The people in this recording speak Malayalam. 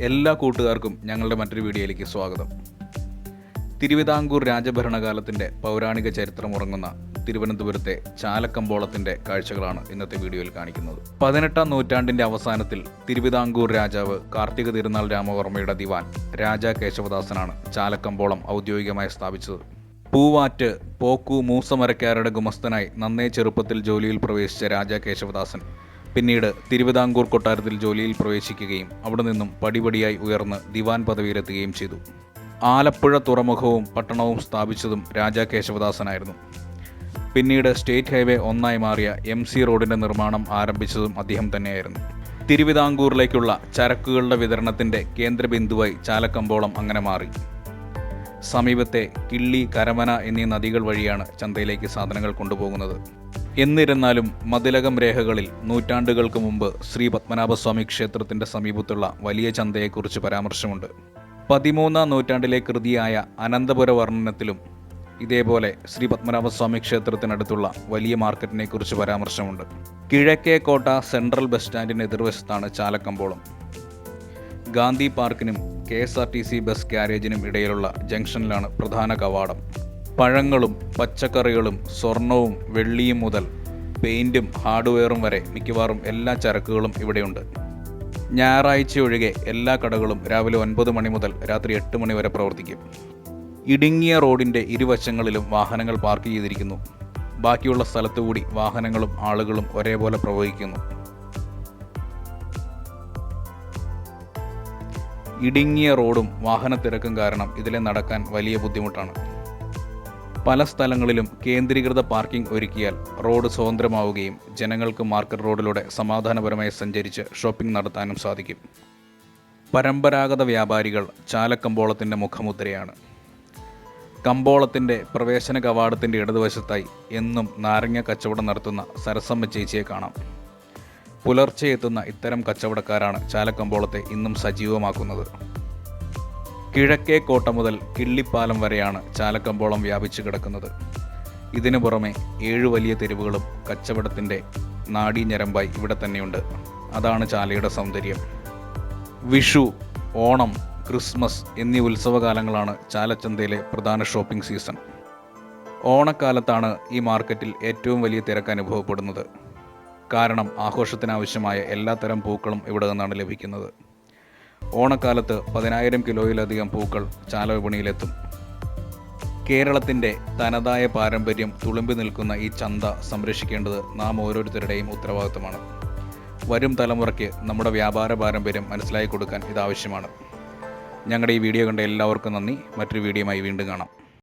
എല്ലാ കൂട്ടുകാർക്കും ഞങ്ങളുടെ മറ്റൊരു വീഡിയോയിലേക്ക് സ്വാഗതം. തിരുവിതാംകൂർ രാജഭരണകാലത്തിന്റെ പൗരാണിക ചരിത്രം ഉറങ്ങുന്ന തിരുവനന്തപുരത്തെ ചാലക്കമ്പോളത്തിന്റെ കാഴ്ചകളാണ് ഇന്നത്തെ വീഡിയോയിൽ കാണിക്കുന്നത്. പതിനെട്ടാം നൂറ്റാണ്ടിന്റെ അവസാനത്തിൽ തിരുവിതാംകൂർ രാജാവ് കാർത്തിക തിരുനാൾ രാമവർമ്മയുടെ ദിവാൻ രാജാ കേശവദാസനാണ് ചാലക്കമ്പോളം ഔദ്യോഗികമായി സ്ഥാപിച്ചത്. പൂവാറ്റ് പോക്കു മൂസമരക്കാരുടെ ഗുമസ്തനായി നന്നേ ചെറുപ്പത്തിൽ ജോലിയിൽ പ്രവേശിച്ച രാജാ കേശവദാസൻ പിന്നീട് തിരുവിതാംകൂർ കൊട്ടാരത്തിൽ ജോലിയിൽ പ്രവേശിക്കുകയും അവിടെ നിന്നും പടിപടിയായി ഉയർന്ന് ദിവാൻ പദവിയിലെത്തുകയും ചെയ്തു. ആലപ്പുഴ തുറമുഖവും പട്ടണവും സ്ഥാപിച്ചതും രാജാ കേശവദാസനായിരുന്നു. പിന്നീട് സ്റ്റേറ്റ് ഹൈവേ ഒന്നായി മാറിയ എം സി റോഡിന്റെ നിർമ്മാണം ആരംഭിച്ചതും അദ്ദേഹം തന്നെയായിരുന്നു. തിരുവിതാംകൂറിലേക്കുള്ള ചരക്കുകളുടെ വിതരണത്തിന്റെ കേന്ദ്രബിന്ദുവായി ചാലക്കമ്പോളം അങ്ങനെ മാറി. സമീപത്തെ കിള്ളി കരമന എന്നീ നദികൾ വഴിയാണ് ചന്തയിലേക്ക് സാധനങ്ങൾ കൊണ്ടുപോകുന്നത്. എന്നിരുന്നാലും മതിലകം രേഖകളിൽ നൂറ്റാണ്ടുകൾക്ക് മുമ്പ് ശ്രീ പത്മനാഭസ്വാമി ക്ഷേത്രത്തിന്റെ സമീപത്തുള്ള വലിയ ചന്തയെക്കുറിച്ച് പരാമർശമുണ്ട്. പതിമൂന്നാം നൂറ്റാണ്ടിലെ കൃതിയായ അനന്തപുര വർണനത്തിലും ഇതേപോലെ ശ്രീ പത്മനാഭസ്വാമി ക്ഷേത്രത്തിനടുത്തുള്ള വലിയ മാർക്കറ്റിനെക്കുറിച്ച് പരാമർശമുണ്ട്. കിഴക്കേ കോട്ട സെൻട്രൽ ബസ് സ്റ്റാൻഡിന് എതിർവശത്താണ് ചാലക്കമ്പോളം. Gandhi പാർക്കിനും K S R T C bus ഗ്യാരേജിനും ഇടയിലുള്ള ജംഗ്ഷനിലാണ് പ്രധാന കവാടം. പഴങ്ങളും പച്ചക്കറികളും സ്വർണവും വെള്ളിയും മുതൽ പെയിന്റും ഹാർഡ്വെയറും വരെ മിക്കവാറും എല്ലാ ചരക്കുകളും ഇവിടെയുണ്ട്. ഞായറാഴ്ച ഒഴികെ എല്ലാ കടകളും രാവിലെ ഒൻപത് മണി മുതൽ രാത്രി എട്ട് മണി വരെ പ്രവർത്തിക്കും. ഇടുങ്ങിയ റോഡിന്റെ ഇരുവശങ്ങളിലും വാഹനങ്ങൾ പാർക്ക് ചെയ്തിരിക്കുന്നു. ബാക്കിയുള്ള സ്ഥലത്തുകൂടി വാഹനങ്ങളും ആളുകളും ഒരേപോലെ പ്രവഹിക്കുന്നു. ഇടുങ്ങിയ റോഡും വാഹന തിരക്കും കാരണം ഇതിലെ നടക്കാൻ വലിയ ബുദ്ധിമുട്ടാണ്. പല സ്ഥലങ്ങളിലും കേന്ദ്രീകൃത പാർക്കിംഗ് ഒരുക്കിയാൽ റോഡ് സ്വതന്ത്രമാവുകയും ജനങ്ങൾക്ക് മാർക്കറ്റ് റോഡിലൂടെ സമാധാനപരമായി സഞ്ചരിച്ച് ഷോപ്പിംഗ് നടത്താനും സാധിക്കും. പരമ്പരാഗത വ്യാപാരികൾ ചാലക്കമ്പോളത്തിന്റെ മുഖമുദ്രയാണ്. കമ്പോളത്തിന്റെ പ്രവേശന കവാടത്തിന്റെ ഇടതുവശത്തായി എന്നും നാരങ്ങ കച്ചവടം നടത്തുന്ന സരസമ്മ ചേച്ചിയെ കാണാം. പുലർച്ചെ എത്തുന്ന ഇത്തരം കച്ചവടക്കാരാണ് ചാലക്കമ്പോളത്തെ ഇന്നും സജീവമാക്കുന്നത്. കിഴക്കേ കോട്ട മുതൽ കിള്ളിപ്പാലം വരെയാണ് ചാലക്കമ്പോളം വ്യാപിച്ചു കിടക്കുന്നത്. ഇതിനു പുറമെ ഏഴു വലിയ തെരുവുകളും കച്ചവടത്തിന്റെ നാടീഞ്ഞരമ്പായി ഇവിടെ തന്നെയുണ്ട്. അതാണ് ചാലയുടെ സൗന്ദര്യം. വിഷു ഓണം ക്രിസ്മസ് എന്നീ ഉത്സവകാലങ്ങളാണ് ചാലച്ചന്തയിലെ പ്രധാന ഷോപ്പിംഗ് സീസൺ. ഓണക്കാലത്താണ് ഈ മാർക്കറ്റിൽ ഏറ്റവും വലിയ തിരക്ക് അനുഭവപ്പെടുന്നത്. കാരണം ആഘോഷത്തിനാവശ്യമായ എല്ലാത്തരം പൂക്കളും ഇവിടെ നിന്നാണ് ലഭിക്കുന്നത്. ഓണക്കാലത്ത് പതിനായിരം കിലോയിലധികം പൂക്കൾ ചാല വിപണിയിലെത്തും കേരളത്തിന്റെ തനതായ പാരമ്പര്യം തുളുമ്പി നിൽക്കുന്ന ഈ ചന്ത സംരക്ഷിക്കേണ്ടത് നാം ഓരോരുത്തരുടെയും ഉത്തരവാദിത്തമാണ് വരും തലമുറയ്ക്ക് നമ്മുടെ വ്യാപാര പാരമ്പര്യം മനസ്സിലാക്കി കൊടുക്കാൻ ഇതാവശ്യമാണ്. ഞങ്ങളുടെ ഈ വീഡിയോ കണ്ട എല്ലാവർക്കും നന്ദി. മറ്റൊരു വീഡിയോയുമായി വീണ്ടും കാണാം.